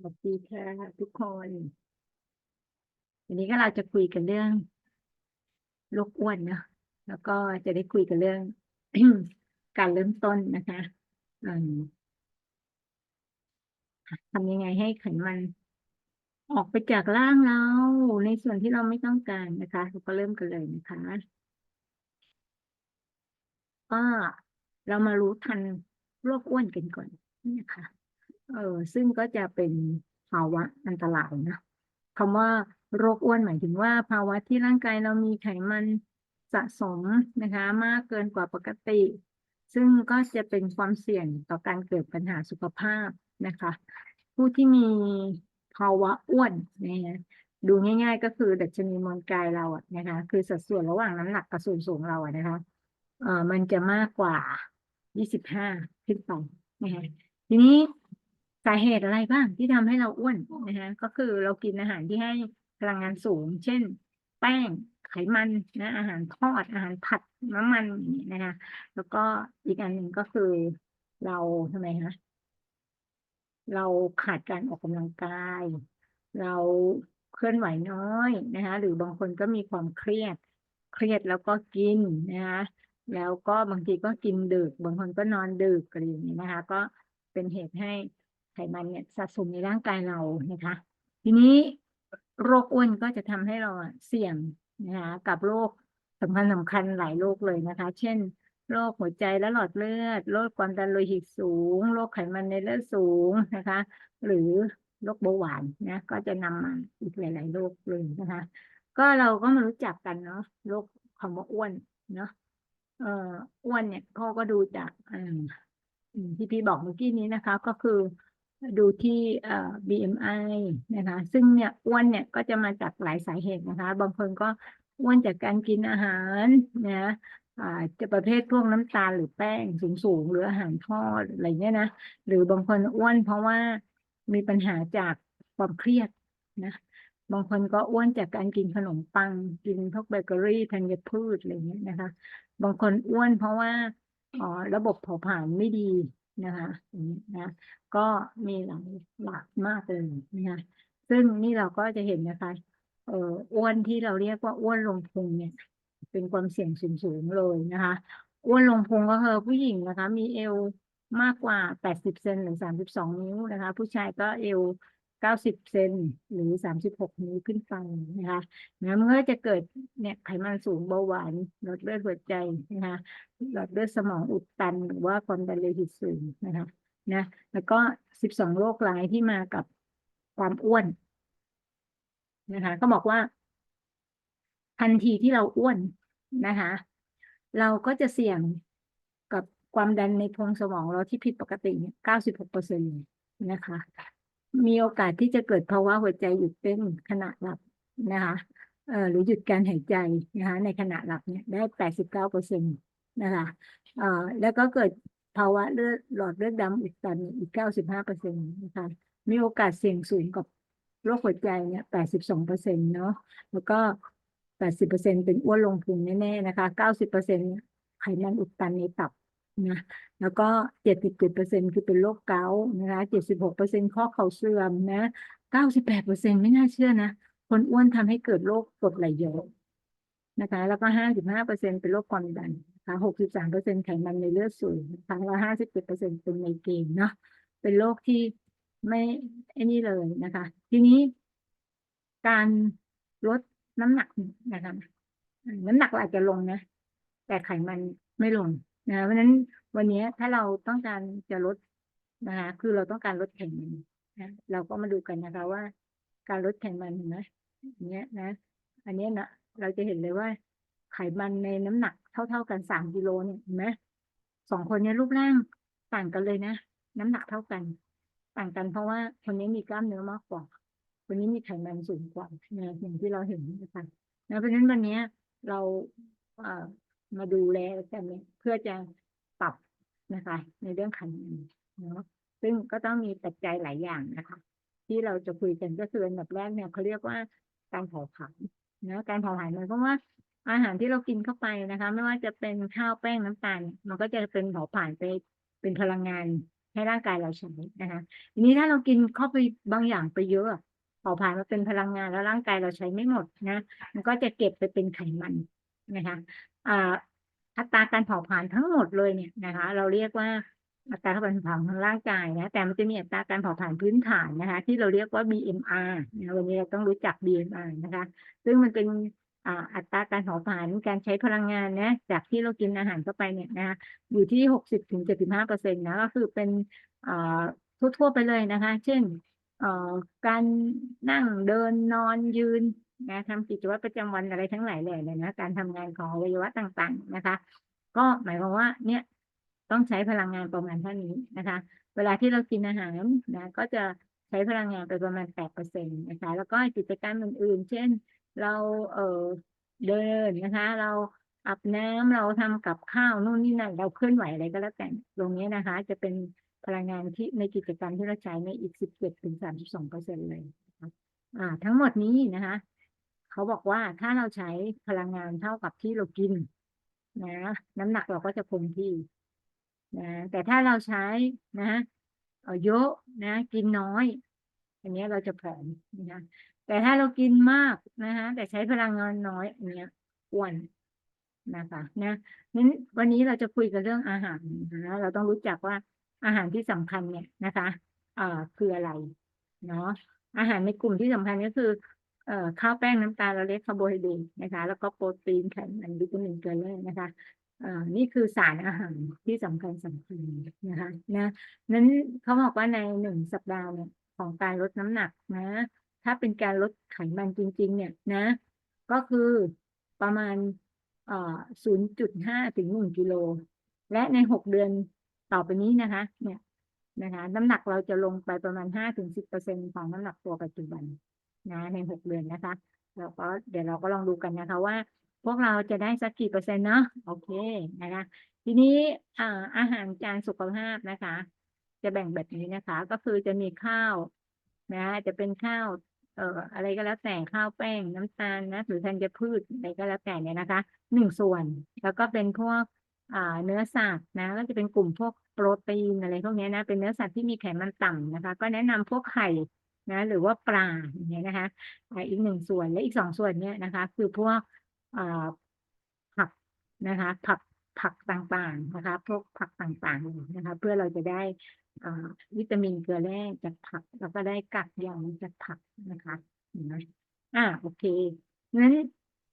สวัสดีค่ะทุกคนวันนี้ก็เราจะคุยกันเรื่องโรคอ้วนเนอะแล้วก็จะได้คุยกันเรื่อง การเริ่มต้นนะคะทำยังไงให้ไขมันออกไปจากร่างเราในส่วนที่เราไม่ต้องการนะคะเราก็เริ่มกันเลยนะคะก็เรามารู้ทันโรคอ้วนกันก่อนนะคะ เออซึ่งก็จะเป็นภาวะอันตรายนะคำว่าโรคอ้วนหมายถึงว่า ภาวะที่ร่างกายเรามีไขมันสะสมนะคะ มากเกินกว่าปกติ ซึ่งก็จะเป็นความเสี่ยงต่อการเกิดปัญหาสุขภาพนะคะ ผู้ที่มีภาวะอ้วนนะดูง่าย ๆ ก็คือดัชนีมวลกายเราอะนะคะ คือสัดส่วนระหว่างน้ำหนักกับส่วนสูงเราอะนะคะเอ่อมันจะมากกว่า 25 ขึ้นไปนะคะทีนี้ สาเหตุอะไรบ้างที่ทำให้เราอ้วนนะคะก็คือเรากินอาหารที่ให้พลังงานสูง เช่น แป้งไขมันนะอาหารทอดอาหารผัดน้ำมันอย่างนี้นะคะแล้วก็อีกอันหนึ่งก็คือเราทำไมคะเราขาดการออกกำลังกาย เราเคลื่อนไหวน้อยนะคะหรือบางคนก็มีความเครียด เครียดแล้วก็กินนะคะแล้วก็บางทีก็กินดึก บางคนก็นอนดึกอะไรอย่างนี้นะคะ ก็เป็นเหตุให้ ไขมันเนี่ยสะสมในร่างกายเรานะคะ ทีนี้โรคอ้วนก็จะทำให้เราเสี่ยงนะคะกับโรคสำคัญสำคัญหลายโรคเลยนะคะ เช่น โรคหัวใจและหลอดเลือด โรคความดันโลหิตสูง โรคไขมันในเลือดสูงนะคะ หรือโรคเบาหวานนะก็จะนำมาอีกหลาย ๆ โรคเลยนะคะ ก็เราก็มารู้จักกันเนาะโรคคำว่าอ้วนเนาะเอ่ออ้วนเนี่ยเขาก็ดูจากอืมอืมที่พี่บอกเมื่อกี้นี้นะคะ ก็คือ ดูที่เอ่อ BMI นะคะ ซึ่งเนี่ยอ้วนเนี่ยก็จะมาจากหลายสาเหตุนะคะ บางคนก็อ้วนจากการกินอาหารนะอ่าจะประเภทพวกน้ำตาลหรือแป้งสูงๆหรืออาหารทอดอะไรเงี้ยนะ หรือบางคนอ้วนเพราะว่ามีปัญหาจากความเครียดนะบางคนก็อ้วนจากการกินขนมปัง กินพวกเบเกอรี่ธัญพืชอะไรเงี้ยนะคะ บางคนอ้วนเพราะว่าอ๋อระบบเผาผลาญไม่ดี นะคะอย่นี้นะก็มีหลายหลากมากเลยนะคะซึ่งนี่เราก็จะเห็นนะคะเอ่ออ้วนที่เราเรียกว่าอ้วนลงพุงเนี่ย เป็นความเสี่ยงสูงๆเลยนะคะอ้วนลงพุงก็คือผู้หญิงนะคะ มีเอวมากกว่า 80 เซนหรือ 32 นิ้วนะคะ ผู้ชายก็เอว 90เซนหรือ36นิ้วขึ้นไปนะคะนะมันก็จะเกิดเนี่ยไขมันสูงเบาหวานหลอดเลือดหัวใจนะคะหลอดเลือดสมองอุดตันหรือว่าความดันโลหิตสูงนะคะนะแล้วก็12โรคร้ายที่มากับความอ้วนนะคะก็บอกว่า ทันทีที่เราอ้วนนะคะ เราก็จะเสี่ยงกับความดันในโพรงสมองเราที่ผิดปกติเนี่ย96เปอร์เซ็นต์นะคะ มีโอกาสที่จะเกิดภาวะหัวใจหยุดเต้นขณะหลับนะคะเอ่อหรือหยุดการหายใจนะคะในขณะหลับเนี่ยได้แปดสิบเก้าเปอร์เซ็นต์นะคะเอ่อแล้วก็เกิดภาวะเลือดหลอดเลือดดำอุดตันอีกเก้าสิบห้าเปอร์เซ็นต์นะคะมีโอกาสเสี่ยงสูงกับโรคหัวใจเนี่ยแปดสิบสองเปอร์เซ็นต์เนาะแล้วก็แปดสิบเปอร์เซ็นต์เป็นอ้วนลงพุงแน่ๆนะคะเก้าสิบเปอร์เซ็นต์ไขมันอุดตันในตับ นะแล้วก็เจ็ดสิบเจ็ดเปอร์เซ็นคือเป็นโรคเกาต์นะคะเจ็ดสิบหกเปอร์เซ็นข้อเข่าเสื่อมนะเก้าสิบแปดเปอร์เซ็นไม่น่าเชื่อนะคนอ้วนทำให้เกิดโรคกรดไหลย้อนนะคะ แล้วก็ห้าสิบห้าเปอร์เซ็นเป็นโรคความดันนะคะหกสิบสามเปอร์เซ็นไขมันในเลือดสูงนะคะแล้วห้าสิบเจ็ดเปอร์เซ็นเป็นไมเกรนเนาะเป็นโรคที่ไม่ไอ้นี่เลยนะคะ ทีนี้ การลดน้ำหนักนะคะน้ำหนักอาจจะลงนะแต่ไขมันไม่ลง นะเพราะนั้นวันนี้ถ้าเราต้องการจะลดนะคะคือเราต้องการลดไขมันนะเราก็มาดูกันนะคะว่า การลดไขมันเห็นไหมอย่างเงี้ยนะ อันนี้นะเราจะเห็นเลยว่า ไขมันในน้ำหนักเท่า ๆกันสามกิโลเนี่ยเห็นไหมสองคนเนี้ยรูปร่างต่างกันเลยนะน้ำหนักเท่ากัน ต่างกันเพราะว่าคนนี้มีกล้ามเนื้อมากกว่าคนนี้มีไขมันสูงกว่านะอย่างที่เราเห็นนะคะนะเพราะฉะนั้นวันนี้เราเอ่อ มาดูแลกันเนี่ยเพื่อจะปรับนะคะ ในเรื่องไขมันเนาะซึ่งก็ต้องมีปัจจัยหลายอย่างนะคะ ที่เราจะคุยกันก็คืออันดับแรกเนี่ยเขาเรียกว่าการเผาผลาญนะการเผาผลาญหมายความว่าอาหารที่เรากินเข้าไปนะคะ ไม่ว่าจะเป็นข้าวแป้งน้ำตาลมันก็จะเป็นเผาผลาญไปเป็นพลังงานให้ร่างกายเราใช้นะคะทีนี้ถ้าเรากินเข้าไปบางอย่างไปเยอะอะเผาผลาญมาเป็นพลังงานแล้วร่างกายเราใช้ไม่หมดนะ มันก็จะเก็บไปเป็นไขมันนะคะ อัตราการเผาผลาญทั้งหมดเลยเนี่ยนะคะ เราเรียกว่าอัตราการเผาผลาญของร่างกายนะแต่มันจะมีอัตราการเผาผลาญพื้นฐานนะคะ ที่เราเรียกว่า BMR นะวันนี้เราต้องรู้จัก BMR นะคะ ซึ่งมันเป็นอัตราการเผาผลาญการใช้พลังงานนะจากที่เรากินอาหารเข้าไปเนี่ยนะคะอยู่ที่หกสิบถึงเจ็ดสิบห้าเปอร์เซ็นต์นะก็คือเป็นทั่วๆไปเลยนะคะ เช่นการนั่งเดินนอนยืน นะทำกิจวัตรประจำวันอะไรทั้งหลายแหล่เลยนะการทำงานของอวัยวะต่างๆนะคะ ก็หมายความว่าเนี่ยต้องใช้พลังงานประมาณเท่านี้นะคะ เวลาที่เรากินอาหารนะก็จะใช้พลังงานไปประมาณแปดเปอร์เซ็นต์นะคะ แล้วก็กิจกรรมอื่นๆ เช่น เราเออเดินนะคะ เราอาบน้ำเราทำกับข้าวนู่นนี่นั่นเราเคลื่อนไหวอะไรก็แล้วแต่ตรงนี้นะคะ จะเป็นพลังงานที่ในกิจกรรมที่เราใช้ในอีกสิบเจ็ดถึงสามสิบสองเปอร์เซ็นเลยอ่า ทั้งหมดนี้นะคะ เขาบอกว่าถ้าเราใช้พลังงานเท่ากับที่เรากิน นะ น้ำหนักเราก็จะคงที่นะแต่ถ้าเราใช้นะเอ่อเยอะนะกินน้อย อันนี้เราจะผอมนะแต่ถ้าเรากินมากนะคะแต่ใช้พลังงานน้อยอันเนี้ยอ้วนนะคะนะนั้นวันนี้เราจะคุยกันเรื่องอาหารนะเราต้องรู้จักว่าอาหารที่สำคัญเนี่ยนะคะเอ่อคืออะไรเนาะอาหารในกลุ่มที่สำคัญก็คือ ข้าวแป้งน้ำตาลเราเรียกคาร์โบไฮเดรตนะคะ แล้วก็โปรตีนไขมันวิตามินเกลือแร่นะคะเอ่อนี่คือสารอาหารที่สำคัญสำคัญนะคะนะนั้นเขาบอกว่าในหนึ่งสัปดาห์เนี่ยของการลดน้ำหนักนะ ถ้าเป็นการลดไขมันจริง ๆ เนี่ยนะ ก็คือประมาณเอ่อศูนย์จุดห้าถึงหนึ่งกิโล และในหกเดือนต่อไปนี้นะคะ เนี่ยนะคะ น้ำหนักเราจะลงไปประมาณห้าถึงสิบเปอร์เซ็นของน้ำหนักตัวปัจจุบัน นะในหกเดือนนะคะแล้วก็เดี๋ยวเราก็ลองดูกันนะคะว่า พวกเราจะได้สักกี่เปอร์เซ็นต์เนาะโอเคนะคะทีนี้อาหารจานสุขภาพนะคะ จะแบ่งแบบนี้นะคะ ก็คือจะมีข้าวนะจะเป็นข้าวเอ่ออะไรก็แล้วแต่ข้าวแป้งน้ำตาลนะหรือธัญพืชอะไรก็แล้วแต่เนี่ยนะคะหนึ่งส่วน แล้วก็เป็นพวกอ่าเนื้อสัตว์นะ ก็จะเป็นกลุ่มพวกโปรตีนอะไรพวกนี้นะเป็นเนื้อสัตว์ที่มีไขมันต่ำนะคะ ก็แนะนำพวกไข่ นะหรือว่าปลาอย่างเงี้ยนะคะอีกหนึ่งส่วนและอีกสองส่วนเนี้ยนะคะ คือพวกผักนะคะผักผักต่างๆนะคะ พวกผักต่างๆนะคะ เพื่อเราจะได้วิตามินเกลือแร่จากผักแล้วก็ได้กักใยจากผักนะคะนไหมอ่าโอเคงั้น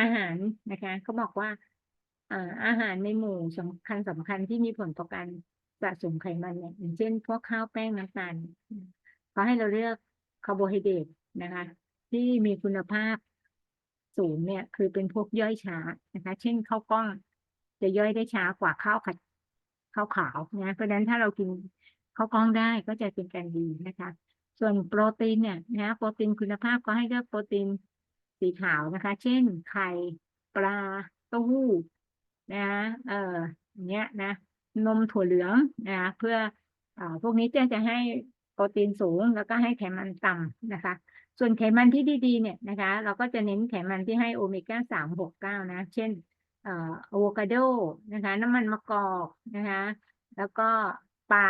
อาหารนะคะเขาบอกว่าอาหารในหมู่สำคัญสำคัญที่มีผลต่อการสะสมไขมันเนี่ยอย่างเช่นพวกข้าวแป้งน้ำตาลเขาให้เราเลือก คาร์โบไฮเดรตนะคะ ที่มีคุณภาพสูงเนี่ย คือเป็นพวกย่อยช้านะคะ เช่นข้าวกล้องจะย่อยได้ช้ากว่าข้าวขัดข้าวขาวนะเพราะฉะนั้นถ้าเรากินข้าวกล้องได้ก็จะเป็นการดีนะคะ ส่วนโปรตีนเนี่ยนะโปรตีนคุณภาพก็ให้เลือกโปรตีนสีขาวนะคะ เช่นไข่ปลาเต้าหู้นะเอ่ออย่างเงี้ยนะ นมถั่วเหลืองนะเพื่ออ่าพวกนี้จะจะให้ โปรตีนสูงแล้วก็ให้ไขมันต่ำนะคะ ส่วนไขมันที่ดีๆเนี่ยนะคะ เราก็จะเน้นไขมันที่ให้โอเมก้าสามหกเก้านะ เช่นเอ่ออะโวคาโดนะคะ น้ำมันมะกอกนะคะ แล้วก็ปลา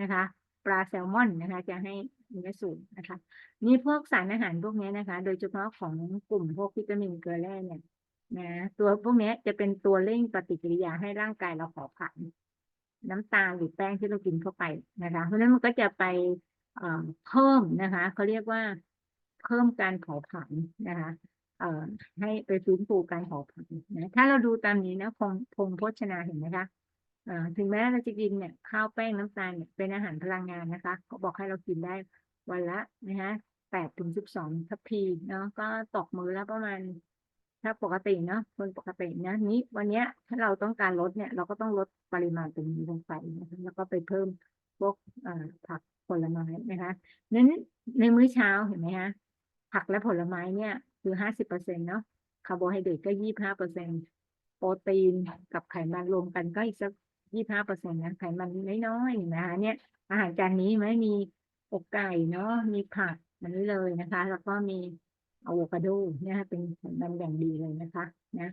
นะคะ ปลาแซลมอนนะคะ จะให้เนื้อสูงนะคะนี่พวกสารอาหารพวกนี้นะคะ โดยเฉพาะของกลุ่มพวกวิตามินเกลือแร่เนี่ยนะตัวพวกนี้จะเป็นตัวเร่งปฏิกิริยาให้ร่างกายเราเผาผลาญ น้ำตาลหรือแป้งที่เรากินเข้าไปนะคะ เพราะฉะนั้นมันก็จะไปเอ่อเพิ่มนะคะเขาเรียกว่าเพิ่มการเผาผลาญนะคะเอ่อให้ไปฟื้นฟูการเผาผลาญนะถ้าเราดูตามนี้นะพงพงโภชนาเห็นไหมคะเอ่อถึงแม้เราจะกินเนี่ยข้าวแป้งน้ำตาลเนี่ยเป็นอาหารพลังงานนะคะก็บอกให้เรากินได้วันละนะคะแปดถึงสิบสองทัพพีเนาะก็ตกมือและประมาณ ถ้าปกติเนาะคนปกตินะนี้วันเนี้ยถ้าเราต้องการลดเนี่ย เราก็ต้องลดปริมาณตรงนี้ลงไปนะคะแล้วก็ไปเพิ่มพวกอ่อผักผลไม้นะคะนั้นในมื้อเช้าเห็นไหมคะผักและผลไม้เนี่ย คือห้าสิบเปอร์เซ็นต์เนาะคาร์โบไฮเดรตก็ยี่ห้าเปอร์เซ็นต์โปรตีนกับไขมันรวมกันก็อีกสักยี่ห้าเปอร์เซ็นต์นะไขมันน้อยๆนะคะเนี่ย อาหารจานนี้ไหมมีอกไก่เนาะมีผักอันนี้เลยนะคะ แล้วก็มี อะโวคาโดเนี่ยค่ะเป็นไขมันอย่างดีเลยนะคะนะ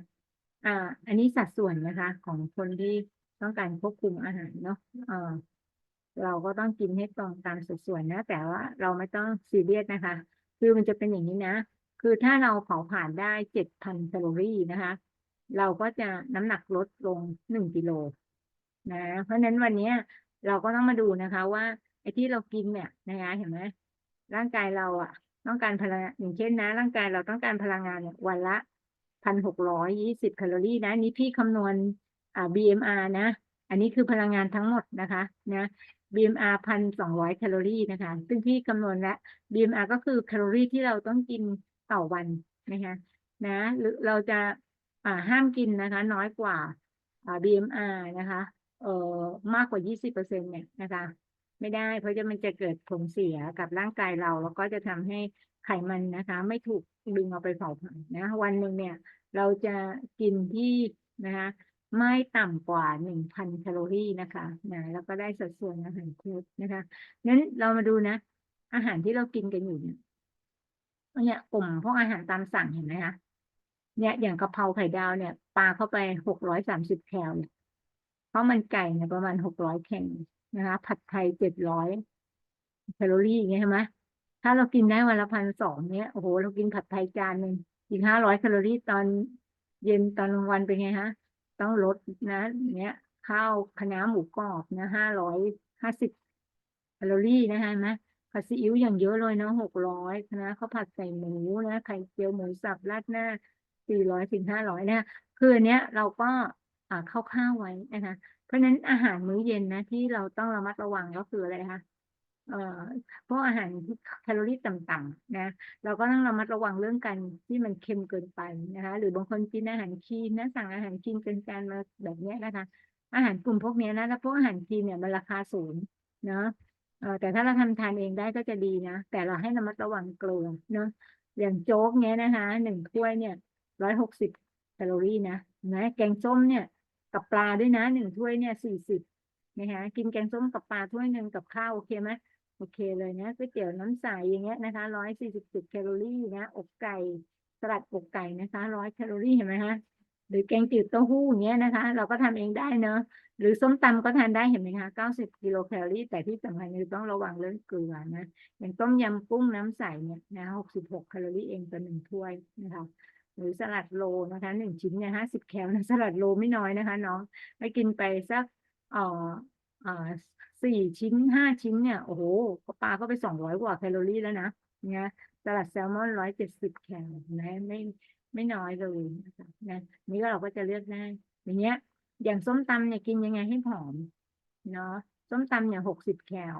อ่าอันนี้สัดส่วนนะคะ ของคนที่ต้องการควบคุมอาหารเนาะเออเราก็ต้องกินให้ตรงตามสัดส่วนนะ แต่ว่าเราไม่ต้องซีเรียสนะคะ คือมันจะเป็นอย่างนี้นะ คือถ้าเราเผาผลาญได้เจ็ดพันแคลอรี่นะคะ เราก็จะน้ำหนักลดลงหนึ่งกิโลนะเพราะฉะนั้นวันเนี้ยเราก็ต้องมาดูนะคะว่าไอ้ที่เรากินเนี่ยนะคะเห็นไหมร่างกายเราอะ ต้องการพลังงานอย่างเช่นนะ ร่างกายเราต้องการพลังงานเนี่ยวันละพันหกร้อยยี่สิบแคลอรี่นะนี่พี่คำนวณอ่า BMR นะ อันนี้คือพลังงานทั้งหมดนะคะนะ BMR พันสองร้อยแคลอรี่นะคะ ซึ่งพี่คำนวณแล้ว BMR ก็คือแคลอรี่ที่เราต้องกินต่อวันนะคะนะหรือเราจะอ่าห้ามกินนะคะ น้อยกว่าอ่า BMR นะคะเอ่อมากกว่ายี่สิบเปอร์เซ็นเนี่ยนะคะ ไม่ได้ เพราะจะมันจะเกิดผลเสียกับร่างกายเรา แล้วก็จะทำให้ไขมันนะคะ ไม่ถูกดึงเอาไปเผาผลาญนะวันหนึ่งเนี่ย เราจะกินที่นะคะไม่ต่ำกว่าหนึ่งพันแคลอรี่นะคะนะแล้วก็ได้สัดส่วนอาหารครบนะคะงั้นเรามาดูนะ อาหารที่เรากินกันอยู่เนี่ยเนี่ยกลุ่มพวกอาหารตามสั่งเห็นไหมคะเนี่ยอย่างกะเพราไข่ดาวเนี่ยปลาเข้าไปหกร้อยสามสิบแคลเนี่ยเพราะมันไก่เนี่ยประมาณหกร้อยแคล นะคะผัดไทยเจ็ดร้อยแคลอรี่อย่างเงี้ยใช่ไหมถ้าเรากินได้วันละพันสองเนี่ยโอ้โหเรากินผัดไทยจานหนึ่งอีกห้าร้อยแคลอรี่ตอนเย็นตอนกลางวันเป็นไงฮะ ต้องลดนะเนี้ยข้าวคะน้าหมูกรอบนะห้าร้อยห้าสิบแคลอรี่นะฮะไหมผัดซีอิ๊วอย่างเยอะเลยเนาะหกร้อยนะข้าวผัดใส่หมูนะไข่เจียวหมูสับราดหน้าสี่ร้อยถึงห้าร้อยเนี่ยคืออันเนี้ยเราก็อ่าข้าวๆไว้นะคะ เพราะนั้นอาหารมื้อเย็นนะที่เราต้องระมัดระวังก็คืออะไรคะเอ่อพวกอาหารที่แคลอรี่ต่ำๆนะ เราก็ต้องระมัดระวังเรื่องการที่มันเค็มเกินไปนะคะ หรือบางคนกินอาหารคลีนนะสั่งอาหารคลีนเป็นการมาแบบนี้นะคะ อาหารกลุ่มพวกนี้นะแล้วพวกอาหารคลีนเนี่ยมันราคาสูงเนาะเออแต่ถ้าเราทำทานเองได้ก็จะดีนะ แต่เราให้ระมัดระวังเกลือเนาะอย่างโจ๊กเนี้ยนะคะหนึ่งถ้วยเนี่ยร้อยหกสิบแคลอรี่นะนะแกงส้มเนี่ย กับปลาด้วยนะหนึ่งถ้วยเนี่ยสี่สิบนะคะกินแกงส้มกับปลาถ้วยหนึ่งกับข้าวโอเคไหมโอเคเลยนะก๋วยเตี๋ยวน้ำใสอย่างเงี้ยนะคะร้อยสี่สิบสิบแคลอรี่นะอกไก่สลัดอกไก่นะคะร้อยแคลอรี่เห็นไหมคะหรือแกงจืดเต้าหู้อย่างเงี้ยนะคะ เราก็ทำเองได้เนอะหรือส้มตำก็ทานได้เห็นไหมคะเก้าสิบกิโลแคลอรี่ แต่ที่สำคัญคือต้องระวังเรื่องเกลือนะอย่างต้มยำกุ้งน้ำใสเนี่ยนะหกสิบหกแคลอรี่เองต่อหนึ่งถ้วยนะคะ หรือสลัดโลนะคะหนึ่งชิ้นเนี่ยห้าสิบแคลนะสลัดโลไม่น้อยนะคะน้องไปกินไปสักเอ่อเอ่อสี่ชิ้นห้าชิ้นเนี่ยโอ้โหปลาก็ไปสองร้อยกว่าแคลอรี่แล้วนะเนี่ยสลัดแซลมอนร้อยเจ็ดสิบแคลนะไม่ไม่น้อยเลยนะคะนะนี่ก็เราก็จะเลือกได้อย่างเงี้ย อย่างส้มตำเนี่ยกินยังไงให้ผอมเนาะส้มตำเนี่ยหกสิบแคล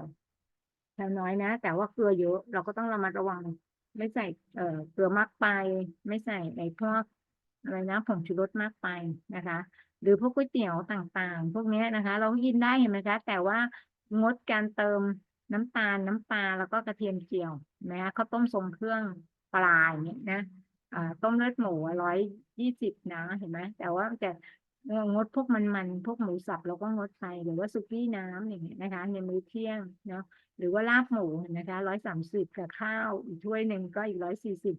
แคลน้อยนะ แต่ว่าเกลือเยอะเราก็ต้องระมัดระวัง ไม่ใส่เอ่อเกลือมากไป ไม่ใส่ในพวกอะไรนะผงชูรสมากไปนะคะ หรือพวกก๋วยเตี๋ยวต่างๆ พวกนี้นะคะ เราก็กินได้เห็นไหมคะ แต่ว่างดการเติมน้ำตาลน้ำปลาแล้วก็กระเทียมเจียวนะคะข้าวต้มทรงเครื่องปลาอย่างเงี้ยนะอ่าต้มเลือดหมูร้อยยี่สิบนะเห็นไหมแต่ว่าจะ งดพวกมันๆพวกหมูสับเราก็งดไปหรือว่าสุกี้น้ำอย่างเงี้ยนะคะ ในมื้อเที่ยงเนาะหรือว่าลาบหมูนะคะร้อยสามสิบกับข้าวอีกถ้วยหนึ่งก็อีกร้อยสี่สิบ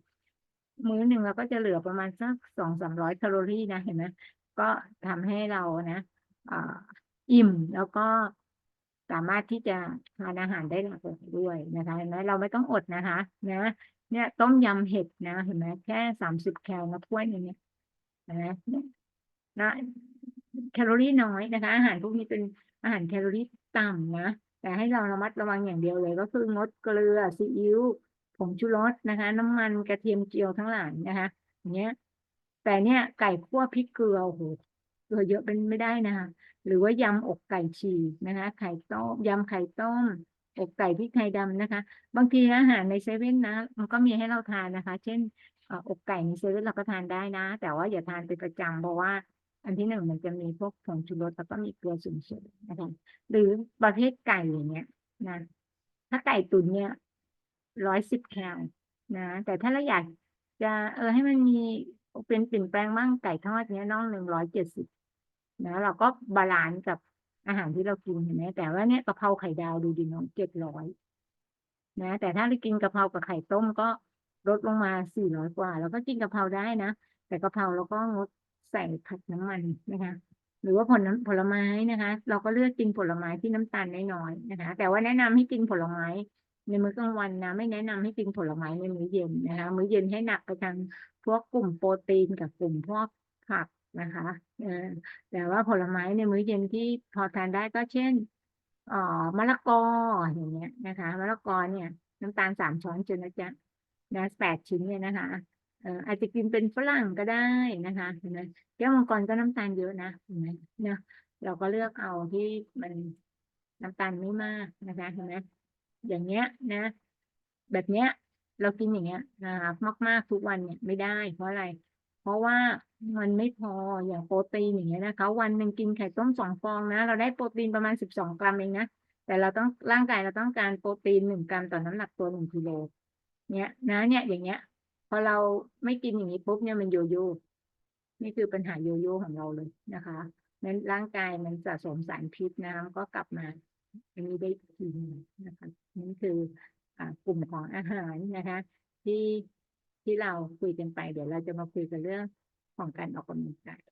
มื้อหนึ่งเราก็จะเหลือประมาณสักสองสามร้อยแคลอรี่นะเห็นไหมก็ทำให้เรานะอ่าอิ่มแล้วก็สามารถที่จะทานอาหารได้หลากหลายด้วยนะคะเห็นไหมเราไม่ต้องอดนะคะ นะ เนี่ยต้มยำเห็ดนะเห็นไหมแค่สามสิบแคลนะถ้วยหนึงเนี่ยนะ นะแคลอรี่น้อยนะคะ อาหารพวกนี้เป็นอาหารแคลอรี่ต่ำนะแต่ให้เราระมัดระวังอย่างเดียวเลย ก็คืองดเกลือซีอิ๊วผงชูรสนะคะ น้ำมันกระเทียมเจียวทั้งหลายนะคะอย่างเงี้ย แต่เนี่ยไก่คั่วพริกเกลือโอ้โหเกลือเยอะเป็นไม่ได้นะคะหรือว่ายำอกไก่ฉีกนะคะ ไข่ต้มยำไข่ต้มอกไก่พริกไทยดำนะคะ บางทีอาหารในเซเว่นนะ มันก็มีให้เราทานนะคะ เช่นเอ่ออกไก่ในเซเว่นเราก็ทานได้นะ แต่ว่าอย่าทานเป็นประจำเพราะว่า อันที่หนึ่งมันจะมีพวกผงชูรสแล้วก็มีเกลือสูงๆนะคะหรือประเภทไก่อย่างเงี้ยนะถ้าไก่ตุ๋นเนี่ยร้อยสิบแคลนะแต่ถ้าเราอยากจะเออให้มันมีเป็นเปลี่ยนแปลงบ้างไก่ทอดเนี้ยน้องหนึ่งร้อยเจ็ดสิบนะเราก็บาลานซ์กับอาหารที่เรากินเห็นไหมแต่ว่าเนี่ยกะเพราไข่ดาวดูดิน้องเจ็ดร้อยนะแต่ถ้าเรากินกะเพรากับไข่ต้มก็ลดลงมาสี่ร้อยกว่าเราก็กินกะเพราได้นะ แต่กะเพราเราก็งด ใส่ผัดน้ำมันนะคะ หรือว่าผลน้ำผลไม้นะคะ เราก็เลือกกินผลไม้ที่น้ำตาลน้อยๆนะคะ แต่ว่าแนะนำให้กินผลไม้ในมื้อกลางวันนะไม่แนะนำให้กินผลไม้ในมื้อเย็นนะคะ มื้อเย็นให้หนักไปทางพวกกลุ่มโปรตีนกับกลุ่มพวกผักนะคะอแต่ว่าผลไม้ในมื้อเย็นที่พอทานได้ก็เช่นอ่อมะละกออย่างเงี้ยนะคะมะละกอเนี่ย น้ำตาลสามช้อนจนนะจ๊ะนะแปดชิ้นเนี่ยนะคะ อ่ออาจจะกินเป็นฝรั่งก็ได้นะคะเห็นไหมแก้วมังกรก็น้ำตาลเยอะนะเห็นไหมเนาะเราก็เลือกเอาที่มันน้ำตาลไม่มากนะคะเห็นไหมอย่างเงี้ยนะ แบบเนี้ย เรากินอย่างเงี้ยนะคะมากๆทุกวันเนี่ยไม่ได้เพราะอะไร เพราะว่ามันไม่พออย่างโปรตีนอย่างเงี้ยนะคะ วันหนึ่งกินไข่ต้มสองฟองนะเราได้โปรตีนประมาณสิบสองกรัมเองนะแต่เราต้องร่างกายเราต้องการโปรตีนหนึ่งกรัมต่อน้ำหนักตัวหนึ่งกิโลเนี่ยนะเนี่ยอย่างเงี้ย พอเราไม่กินอย่างนี้ปุ๊บเนี่ยมันโยโย่นี่คือปัญหาโยโย่ของเราเลยนะคะนั้นร่างกายมันสะสมสารพิษนะมันก็กลับมาอันนี้ได้อีกทีหนึงนะคะนี่คืออ่ากลุ่มของอาหารนะคะ ที่ที่เราคุยกันไป เดี๋ยวเราจะมาคุยกันเรื่องของการออกกำลังกาย